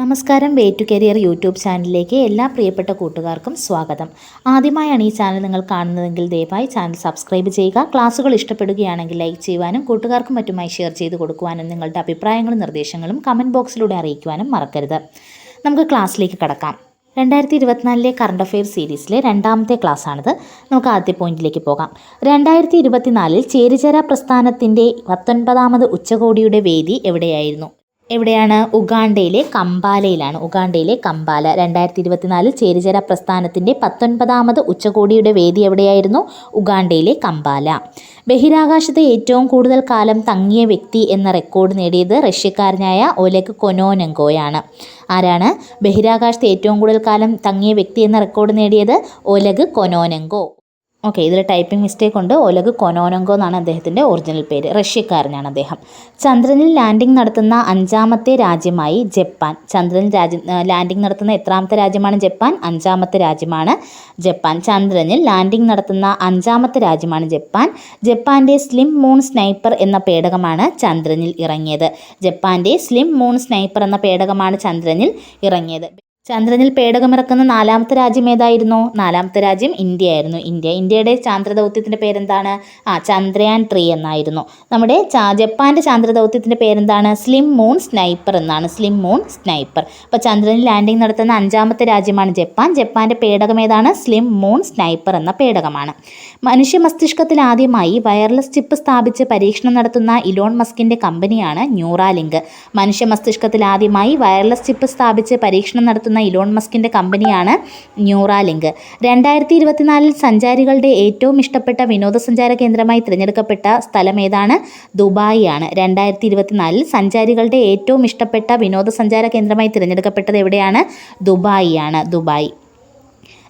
നമസ്കാരം way to career YouTube ചാനലിലേക്ക് എല്ലാ പ്രിയപ്പെട്ട കൂട്ടുകാർക്കും സ്വാഗതം. ആദ്യമായാണ് ഈ ചാനൽ നിങ്ങൾ കാണുന്നതെങ്കിൽ ദയവായി ചാനൽ സബ്സ്ക്രൈബ് ചെയ്യുക. ക്ലാസ്സുകൾ ഇഷ്ടപ്പെടുകയാണെങ്കിൽ ലൈക്ക് ചെയ്യുവാനും കൂട്ടുകാർക്കും മറ്റുമായി ഷെയർ ചെയ്ത് കൊടുക്കുവാനും നിങ്ങളുടെ അഭിപ്രായങ്ങളും നിർദ്ദേശങ്ങളും കമന്റ് ബോക്സിലൂടെ അറിയിക്കുവാനും മറക്കരുത്. നമുക്ക് ക്ലാസ്സിലേക്ക് കടക്കാം. രണ്ടായിരത്തി ഇരുപത്തിനാലിലെ കറണ്ട് അഫെയർ സീരീസിലെ രണ്ടാമത്തെ ക്ലാസ്സാണിത്. നമുക്ക് ആദ്യ പോയിന്റിലേക്ക് പോകാം. രണ്ടായിരത്തി ഇരുപത്തിനാലിൽ ചേരിചേര പ്രസ്ഥാനത്തിന്റെ പത്തൊൻപതാമത് ഉച്ചകോടിയുടെ വേദി എവിടെയായിരുന്നു? എവിടെയാണ്? ഉഗാണ്ടയിലെ കമ്പാലയിലാണ്. ഉഗാണ്ടയിലെ കമ്പാല. രണ്ടായിരത്തി ഇരുപത്തിനാല് ചേരിചേര പ്രസ്ഥാനത്തിന്റെ പത്തൊൻപതാമത് ഉച്ചകോടിയുടെ വേദി എവിടെയായിരുന്നു? ഉഗാണ്ടയിലെ കമ്പാല. ബഹിരാകാശത്ത് ഏറ്റവും കൂടുതൽ കാലം തങ്ങിയ വ്യക്തി എന്ന റെക്കോർഡ് നേടിയത് റഷ്യക്കാരനായ ഒലക് കൊനോനെങ്കോയാണ്. ആരാണ്? ബഹിരാകാശത്ത് ഏറ്റവും കൂടുതൽ കാലം തങ്ങിയ വ്യക്തി എന്ന റെക്കോർഡ് നേടിയത് ഒലഗ് കൊനോനെങ്കോ. ഓക്കെ ഇതിൽ ടൈപ്പിംഗ് മിസ്റ്റേക്ക് ഉണ്ട്. ഒലഗ് കൊനോനങ്കോ എന്നാണ് അദ്ദേഹത്തിന്റെ ഒറിജിനൽ പേര്. റഷ്യക്കാരനാണ് അദ്ദേഹം. ചന്ദ്രനിൽ ലാൻഡിംഗ് നടത്തുന്ന അഞ്ചാമത്തെ രാജ്യമായി ജപ്പാൻ. ചന്ദ്രനിൽ രാജ്യം ലാൻഡിംഗ് നടത്തുന്ന എത്രാമത്തെ രാജ്യമാണ് ജപ്പാൻ? അഞ്ചാമത്തെ രാജ്യമാണ് ജപ്പാൻ. ചന്ദ്രനിൽ ലാൻഡിംഗ് നടത്തുന്ന അഞ്ചാമത്തെ രാജ്യമാണ് ജപ്പാൻ. ജപ്പാന്റെ സ്ലിം മൂൺ സ്നൈപ്പർ എന്ന പേടകമാണ് ചന്ദ്രനിൽ ഇറങ്ങിയത്. ജപ്പാന്റെ സ്ലിം മൂൺ സ്നൈപ്പർ എന്ന പേടകമാണ് ചന്ദ്രനിൽ ഇറങ്ങിയത്. ചന്ദ്രനിൽ പേടകമിറക്കുന്ന നാലാമത്തെ രാജ്യം ഏതായിരുന്നു? നാലാമത്തെ രാജ്യം ഇന്ത്യ ആയിരുന്നു ഇന്ത്യ. ഇന്ത്യയുടെ ചാന്ദ്ര ചാന്ദ്രദൗത്യത്തിന്റെ പേരെന്താണ്? ആ ചന്ദ്രയാൻ ത്രീ എന്നായിരുന്നു. നമ്മുടെ ചാ ചാന്ദ്ര ചാന്ദ്രദൗത്യത്തിന്റെ പേരെന്താണ്? സ്ലിം മൂൺ സ്നൈപ്പർ എന്നാണ്. SLIM moon sniper. അപ്പോൾ ചന്ദ്രനിൽ ലാൻഡിംഗ് നടത്തുന്ന അഞ്ചാമത്തെ രാജ്യമാണ് ജപ്പാൻ. ജപ്പാന്റെ പേടകം ഏതാണ്? സ്ലിം മൂൺ സ്നൈപ്പർ എന്ന പേടകമാണ്. മനുഷ്യ മസ്തിഷ്കത്തിൽ ആദ്യമായി വയർലെസ് ചിപ്പ് സ്ഥാപിച്ച് പരീക്ഷണം നടത്തുന്ന ഇലോൺ മസ്കിന്റെ കമ്പനിയാണ് ന്യൂറാലിങ്ക്. മനുഷ്യ മസ്തിഷ്കത്തിൽ ആദ്യമായി വയർലെസ് ചിപ്പ് സ്ഥാപിച്ച് പരീക്ഷണം നടത്തുന്ന ഇലോൺ മസ്കിന്റെ കമ്പനിയാണ് ന്യൂറാലിങ്ക്. രണ്ടായിരത്തി ഇരുപത്തിനാലിൽ സഞ്ചാരികളുടെ ഏറ്റവും ഇഷ്ടപ്പെട്ട വിനോദസഞ്ചാര കേന്ദ്രമായി തിരഞ്ഞെടുക്കപ്പെട്ട സ്ഥലം ഏതാണ് ദുബായിയാണ്. രണ്ടായിരത്തി ഇരുപത്തിനാലിൽ സഞ്ചാരികളുടെ ഏറ്റവും ഇഷ്ടപ്പെട്ട വിനോദസഞ്ചാര കേന്ദ്രമായി തിരഞ്ഞെടുക്കപ്പെട്ടത് എവിടെയാണ്? ദുബായി ആണ് ദുബായ്.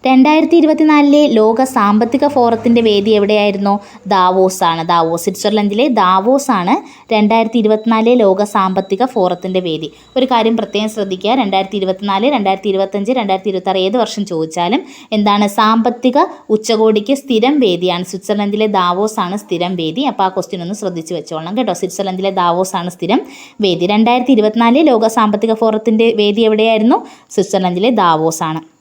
രണ്ടായിരത്തി ഇരുപത്തിനാലിലെ ലോക സാമ്പത്തിക ഫോറത്തിന്റെ വേദി എവിടെയായിരുന്നു? ദാവോസ് ആണ് ദാവോസ് സ്വിറ്റ്സർലൻഡിലെ ദാവോസ് ആണ് രണ്ടായിരത്തി ഇരുപത്തിനാലിലെ ലോക സാമ്പത്തിക ഫോറത്തിന്റെ വേദി. ഒരു കാര്യം പ്രത്യേകം ശ്രദ്ധിക്കുക. രണ്ടായിരത്തി ഇരുപത്തിനാല് രണ്ടായിരത്തി ഇരുപത്തഞ്ച് രണ്ടായിരത്തി ഇരുപത്താറ് ഏത് വർഷം ചോദിച്ചാലും എന്താണ് സാമ്പത്തിക ഉച്ചകോടിക്ക് സ്ഥിരം വേദിയാണ്. സ്വിറ്റ്സർലൻഡിലെ ദാവോസ് ആണ് സ്ഥിരം വേദി. അപ്പോൾ ആ ക്വസ്റ്റ്യൻ ഒന്ന് ശ്രദ്ധിച്ച് വെച്ചോളണം കേട്ടോ. സ്വിറ്റ്സർലൻഡിലെ ദാവോസ് ആണ് സ്ഥിരം വേദി. രണ്ടായിരത്തി ഇരുപത്തിനാലിലെ ലോക സാമ്പത്തിക ഫോറത്തിന്റെ വേദി എവിടെയായിരുന്നു? സ്വിറ്റ്സർലൻഡിലെ ദാവോസ് ആണ്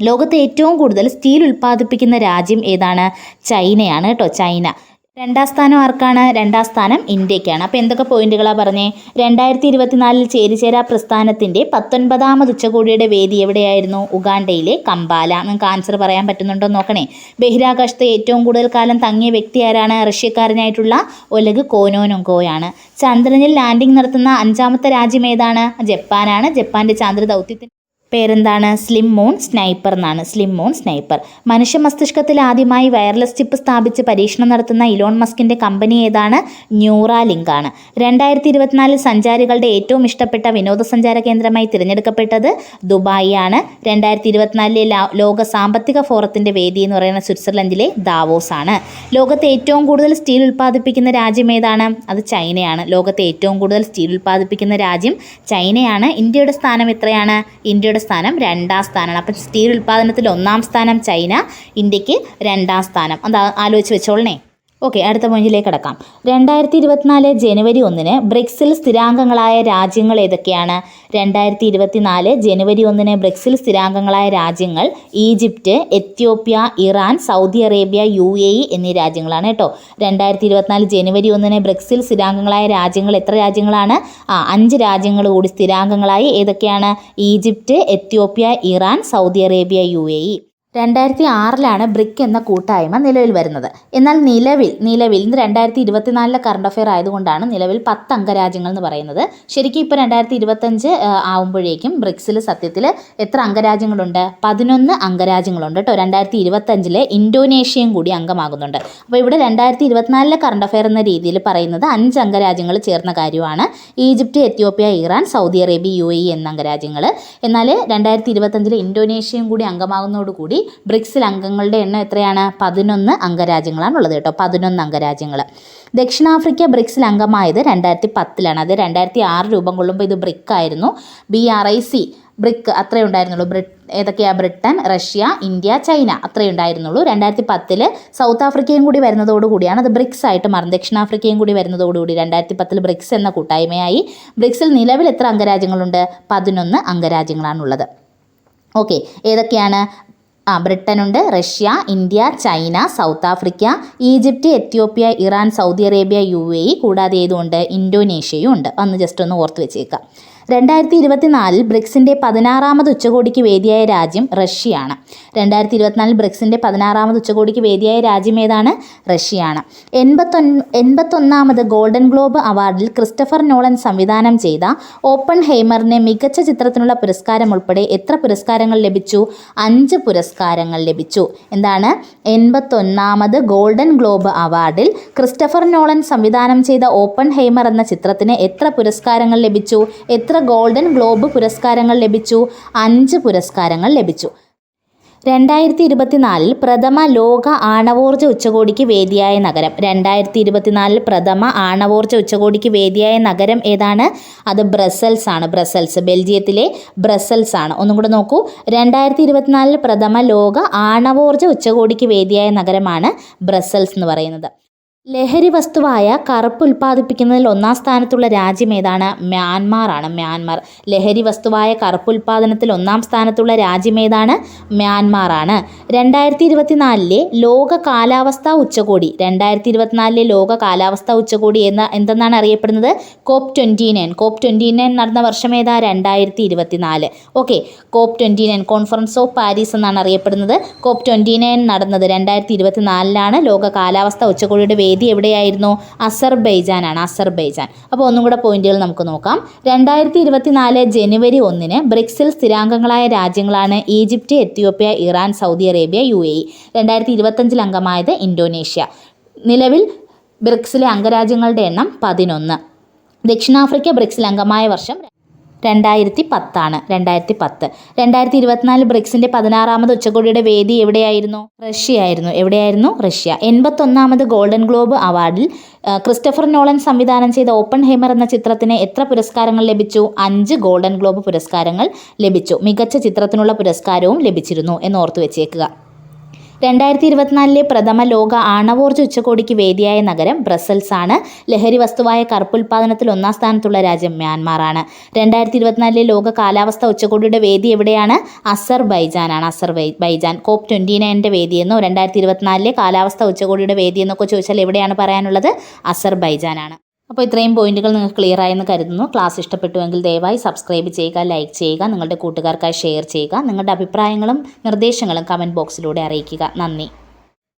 ലോകത്ത് ഏറ്റവും കൂടുതൽ സ്റ്റീൽ ഉൽപ്പാദിപ്പിക്കുന്ന രാജ്യം ഏതാണ്? ചൈനയാണ് കേട്ടോ ചൈന. രണ്ടാം സ്ഥാനം ആർക്കാണ്? രണ്ടാം സ്ഥാനം ഇന്ത്യക്കാണ്. അപ്പോൾ എന്തൊക്കെ പോയിന്റുകളാണ് പറഞ്ഞേ? രണ്ടായിരത്തി ഇരുപത്തിനാലിൽ ചേരിചേരാ പ്രസ്ഥാനത്തിന്റെ പത്തൊൻപതാമത് ഉച്ചകോടിയുടെ വേദി എവിടെയായിരുന്നു? ഉഗാണ്ടയിലെ കമ്പാല. നിങ്ങൾക്ക് ആൻസർ പറയാൻ പറ്റുന്നുണ്ടോ നോക്കണേ. ബഹിരാകാശത്ത് ഏറ്റവും കൂടുതൽ കാലം തങ്ങിയ വ്യക്തി ആരാണ്? റഷ്യക്കാരനായിട്ടുള്ള ഒലഗ് കോനോനൊങ്കോയാണ്. ചന്ദ്രനിൽ ലാൻഡിംഗ് നടത്തുന്ന അഞ്ചാമത്തെ രാജ്യം ഏതാണ്? ജപ്പാനാണ്. ജപ്പാന്റെ ചാന്ദ്ര പേരെന്താണ്? സ്ലിം മൂൺ സ്നൈപ്പർ എന്നാണ്. SLIM moon sniper. മനുഷ്യ മസ്തിഷ്കത്തിൽ ആദ്യമായി വയർലെസ് ചിപ്പ് സ്ഥാപിച്ച് പരീക്ഷണം നടത്തുന്ന ഇലോൺ മസ്കിന്റെ കമ്പനി ഏതാണ്? ന്യൂറാലിങ്ക് ആണ്. രണ്ടായിരത്തി ഇരുപത്തിനാലിൽ സഞ്ചാരികളുടെ ഏറ്റവും ഇഷ്ടപ്പെട്ട വിനോദസഞ്ചാര കേന്ദ്രമായി തിരഞ്ഞെടുക്കപ്പെട്ടത് ദുബായി ആണ്. രണ്ടായിരത്തി ഇരുപത്തിനാലിലെ ലോക സാമ്പത്തിക ഫോറത്തിന്റെ വേദി എന്ന് പറയുന്ന സ്വിറ്റ്സർലൻഡിലെ ദാവോസ് ആണ്. ലോകത്തെ ഏറ്റവും കൂടുതൽ സ്റ്റീൽ ഉൽപ്പാദിപ്പിക്കുന്ന രാജ്യം ഏതാണ്? അത് ചൈനയാണ്. ലോകത്തെ ഏറ്റവും കൂടുതൽ സ്റ്റീൽ ഉൽപ്പാദിപ്പിക്കുന്ന രാജ്യം ചൈനയാണ്. ഇന്ത്യയുടെ സ്ഥാനം എത്രയാണ്? ഇന്ത്യയുടെ സ്ഥാനം രണ്ടാം സ്ഥാനമാണ്. അപ്പം സ്റ്റീൽ ഉൽപ്പാദനത്തിൽ ഒന്നാം സ്ഥാനം ചൈന ഇന്ത്യയ്ക്ക് രണ്ടാം സ്ഥാനം. അത് ആലോചിച്ച് വെച്ചോളണേ. ഓക്കെ അടുത്ത പോയിന്റിലേക്ക് കടക്കാം. രണ്ടായിരത്തി ഇരുപത്തിനാല് ജനുവരി ഒന്നിന് ബ്രിക്സിൽ സ്ഥിരാംഗങ്ങളായ രാജ്യങ്ങൾ ഏതൊക്കെയാണ്? രണ്ടായിരത്തി ഇരുപത്തിനാല് ജനുവരി ഒന്നിന് ബ്രിക്സിൽ സ്ഥിരാംഗങ്ങളായ രാജ്യങ്ങൾ Egypt Ethiopia Iran Saudi Arabia U A E എന്നീ രാജ്യങ്ങളാണ് കേട്ടോ. രണ്ടായിരത്തി ഇരുപത്തിനാല് ജനുവരി ഒന്നിന് ബ്രിക്സിൽ സ്ഥിരാംഗങ്ങളായ രാജ്യങ്ങൾ എത്ര രാജ്യങ്ങളാണ്? ആ അഞ്ച് രാജ്യങ്ങൾ കൂടി സ്ഥിരാംഗങ്ങളായി ഏതൊക്കെയാണ്? Egypt Ethiopia Iran Saudi Arabia U A E. രണ്ടായിരത്തി ആറിലാണ് ബ്രിക്ക് എന്ന കൂട്ടായ്മ നിലവിൽ വരുന്നത്. എന്നാൽ നിലവിൽ നിലവിൽ ഇന്ന് രണ്ടായിരത്തി ഇരുപത്തിനാലിലെ കറണ്ട് അഫെയർ ആയതുകൊണ്ടാണ് നിലവിൽ പത്ത് അംഗരാജ്യങ്ങൾ എന്ന് പറയുന്നത്. ശരിക്കും ഇപ്പോൾ രണ്ടായിരത്തി ഇരുപത്തഞ്ച് ആവുമ്പോഴേക്കും ബ്രിക്സിൽ സത്യത്തിൽ എത്ര അംഗരാജ്യങ്ങളുണ്ട്? പതിനൊന്ന് അംഗരാജ്യങ്ങളുണ്ട് കേട്ടോ രണ്ടായിരത്തി ഇരുപത്തഞ്ചിലെ ഇന്തോനേഷ്യയും കൂടി അംഗമാകുന്നുണ്ട്. അപ്പോൾ ഇവിടെ രണ്ടായിരത്തി ഇരുപത്തിനാലിലെ കറണ്ട് അഫെയർ എന്ന രീതിയിൽ പറയുന്നത് അഞ്ച് അംഗരാജ്യങ്ങൾ ചേർന്ന കാര്യമാണ്. Egypt Ethiopia Iran Saudi Arabia U A എന്ന അംഗരാജ്യങ്ങൾ എന്നാൽ രണ്ടായിരത്തി ഇരുപത്തഞ്ചിലെ ഇന്തോനേഷ്യയും കൂടി അംഗമാകുന്നതോടുകൂടി ബ്രിക്സിൽ അംഗങ്ങളുടെ എണ്ണം എത്രയാണ്? പതിനൊന്ന് അംഗരാജ്യങ്ങളാണ് ഉള്ളത് കേട്ടോ. പതിനൊന്ന് അംഗരാജ്യങ്ങൾ ദക്ഷിണാഫ്രിക്ക ബ്രിക്സിൽ അംഗമായത് രണ്ടായിരത്തി പത്തിലാണ് അത് രണ്ടായിരത്തി ആറ് രൂപം കൊള്ളുമ്പോൾ ഇത് ബ്രിക്ക് ആയിരുന്നു. B R I C BRIC അത്രേ ഉണ്ടായിരുന്നുള്ളൂ. ബ്രിട്ട് ഏതൊക്കെയാണ് ബ്രിട്ടൻ റഷ്യ ഇന്ത്യ ചൈന അത്രേ ഉണ്ടായിരുന്നുള്ളൂ. രണ്ടായിരത്തി പത്തിൽ സൗത്ത് ആഫ്രിക്കയും കൂടി വരുന്നതോടുകൂടിയാണ് അത് ബ്രിക്സ് ആയിട്ട് മാറും ദക്ഷിണാഫ്രിക്കയും കൂടി വരുന്നതോടുകൂടി രണ്ടായിരത്തി പത്തിൽ ബ്രിക്സ് എന്ന കൂട്ടായ്മയായി. ബ്രിക്സിൽ നിലവിൽ എത്ര അംഗരാജ്യങ്ങളുണ്ട്? പതിനൊന്ന് അംഗരാജ്യങ്ങളാണുള്ളത്. ഓക്കെ. ഏതൊക്കെയാണ്? ആ ബ്രിട്ടനുണ്ട് Russia India China South Africa Egypt Ethiopia Iran Saudi Arabia U A E കൂടാതെ ഏതുണ്ട് ഇൻഡോനേഷ്യയും ഉണ്ട്. അന്ന് ജസ്റ്റ് ഒന്ന് ഓർത്ത് വെച്ചേക്കാം. രണ്ടായിരത്തി ഇരുപത്തിനാലിൽ ബ്രിക്സിന്റെ പതിനാറാമത് ഉച്ചകോടിക്ക് വേദിയായ രാജ്യം റഷ്യയാണ്. രണ്ടായിരത്തി ഇരുപത്തിനാലിൽ ബ്രിക്സിന്റെ പതിനാറാമത് ഉച്ചകോടിക്ക് വേദിയായ രാജ്യം ഏതാണ്? റഷ്യയാണ്. എൺപത്തൊൻ എൺപത്തൊന്നാമത് ഗോൾഡൻ ഗ്ലോബ് അവാർഡിൽ ക്രിസ്റ്റഫർ നോളൻ സംവിധാനം ചെയ്ത ഓപ്പൺ ഹെയ്മറിന് മികച്ച ചിത്രത്തിനുള്ള പുരസ്കാരം ഉൾപ്പെടെ എത്ര പുരസ്കാരങ്ങൾ ലഭിച്ചു? അഞ്ച് പുരസ്കാരങ്ങൾ ലഭിച്ചു. എന്താണ്? എൺപത്തൊന്നാമത് ഗോൾഡൻ ഗ്ലോബ് അവാർഡിൽ ക്രിസ്റ്റഫർ നോളൻ സംവിധാനം ചെയ്ത ഓപ്പൺ ഹെയ്മർ എന്ന ചിത്രത്തിന് എത്ര പുരസ്കാരങ്ങൾ ലഭിച്ചു? എത്ര ഗോൾഡൻ ഗ്ലോബ് പുരസ്കാരങ്ങൾ ലഭിച്ചു. അഞ്ച് പുരസ്കാരങ്ങൾ ലഭിച്ചു. രണ്ടായിരത്തി ഇരുപത്തിനാലിൽ പ്രഥമ ലോക ആണവോർജ ഉച്ചകോടിക്ക് വേദിയായ നഗരം. രണ്ടായിരത്തി ഇരുപത്തിനാലിൽ പ്രഥമ ആണവോർജ ഉച്ചകോടിക്ക് വേദിയായ നഗരം ഏതാണ്? അത് ബ്രസൽസ് ആണ്. ബ്രസൽസ് ബെൽജിയത്തിലെ ബ്രസൽസ് ആണ്. ഒന്നും കൂടെ നോക്കൂ. രണ്ടായിരത്തി ഇരുപത്തിനാലിൽ പ്രഥമ ലോക ആണവോർജ ഉച്ചകോടിക്ക് വേദിയായ നഗരമാണ് ബ്രസൽസ് എന്ന് പറയുന്നത്. ലഹരി വസ്തുവായ കറുപ്പ് ഉൽപ്പാദിപ്പിക്കുന്നതിൽ ഒന്നാം സ്ഥാനത്തുള്ള രാജ്യം ഏതാണ്? മ്യാൻമാർ ആണ്. മ്യാൻമാർ. ലഹരി വസ്തുവായ കറുപ്പ് ഉൽപ്പാദനത്തിൽ ഒന്നാം സ്ഥാനത്തുള്ള രാജ്യം ഏതാണ്? മ്യാൻമാർ ആണ്. രണ്ടായിരത്തി ഇരുപത്തിനാലിലെ ലോക കാലാവസ്ഥാ ഉച്ചകോടി. രണ്ടായിരത്തി ഇരുപത്തിനാലിലെ ലോക കാലാവസ്ഥാ ഉച്ചകോടി എന്ന എന്തെന്നാണ് അറിയപ്പെടുന്നത്? COP twenty nine. COP twenty nine നടന്ന വർഷം ഏതാ? രണ്ടായിരത്തി ഇരുപത്തിനാല് okay. COP twenty nine conference of Paris എന്നാണ് അറിയപ്പെടുന്നത്. കോപ്പ് ട്വന്റി നയൻ നടന്നത് രണ്ടായിരത്തി ഇരുപത്തിനാലിലാണ് ലോക കാലാവസ്ഥാ ഉച്ചകോടിയുടെ വേദി എവിടെയായിരുന്നു? അസർബൈജാനാണ് അസർബൈജാൻ. അപ്പോൾ ഒന്നും കൂടെ പോയിന്റുകൾ നമുക്ക് നോക്കാം. രണ്ടായിരത്തി ഇരുപത്തിനാല് ജനുവരി ഒന്നിന് ബ്രിക്സിൽ സ്ഥിരാംഗങ്ങളായ രാജ്യങ്ങളാണ് Egypt Ethiopia Iran Saudi Arabia U A E. രണ്ടായിരത്തി ഇരുപത്തഞ്ചിൽ അംഗമായത് ഇന്തോനേഷ്യ. നിലവിൽ ബ്രിക്സിലെ അംഗരാജ്യങ്ങളുടെ എണ്ണം പതിനൊന്ന്. ദക്ഷിണാഫ്രിക്ക ബ്രിക്സിൽ അംഗമായ വർഷം രണ്ടായിരത്തി പത്താണ് രണ്ടായിരത്തി പത്ത് രണ്ടായിരത്തി ഇരുപത്തിനാല് ബ്രിക്സിന്റെ പതിനാറാമത് ഉച്ചകോടിയുടെ വേദി എവിടെയായിരുന്നു? റഷ്യ ആയിരുന്നു എവിടെയായിരുന്നു? റഷ്യ. എൺപത്തൊന്നാമത് ഗോൾഡൻ ഗ്ലോബ് അവാർഡിൽ ക്രിസ്റ്റഫർ നോളൻ സംവിധാനം ചെയ്ത ഓപ്പൺ ഹേമർ എന്ന ചിത്രത്തിന് എത്ര പുരസ്കാരങ്ങൾ ലഭിച്ചു? അഞ്ച് ഗോൾഡൻ ഗ്ലോബ് പുരസ്കാരങ്ങൾ ലഭിച്ചു. മികച്ച ചിത്രത്തിനുള്ള പുരസ്കാരവും ലഭിച്ചിരുന്നു എന്ന് ഓർത്തു വെച്ചേക്കുക രണ്ടായിരത്തി ഇരുപത്തിനാലിലെ പ്രഥമ ലോക ആണവോർജ ഉച്ചകോടിക്ക് വേദിയായ നഗരം ബ്രസൽസ് ആണ് ലഹരി വസ്തുവായ കറുപ്പുൽപാദനത്തിൽ ഒന്നാം സ്ഥാനത്തുള്ള രാജ്യം മ്യാൻമാറാണ്. രണ്ടായിരത്തി ഇരുപത്തിനാലിലെ ലോക കാലാവസ്ഥ ഉച്ചകോടിയുടെ വേദി എവിടെയാണ്? അസർ ബൈജാനാണ് അസർ ബൈജാൻ കോപ്പ് ട്വന്റി നയന്റെ വേദിയെന്നോ രണ്ടായിരത്തി ഇരുപത്തിനാലിലെ കാലാവസ്ഥ ഉച്ചകോടിയുടെ വേദിയെന്നൊക്കെ ചോദിച്ചാൽ എവിടെയാണ് പറയാനുള്ളത്? അസർ ബൈജാനാണ് അപ്പോൾ ഇത്രയും പോയിന്റുകൾ നിങ്ങൾക്ക് ക്ലിയർ ആയെന്ന് കരുതുന്നു. ക്ലാസ് ഇഷ്ടപ്പെട്ടുവെങ്കിൽ ദയവായി സബ്സ്ക്രൈബ് ചെയ്യുക ലൈക്ക് ചെയ്യുക നിങ്ങളുടെ കൂട്ടുകാർക്കായി ഷെയർ ചെയ്യുക നിങ്ങളുടെ അഭിപ്രായങ്ങളും നിർദ്ദേശങ്ങളും കമന്റ് ബോക്സിലൂടെ അറിയിക്കുക. നന്ദി.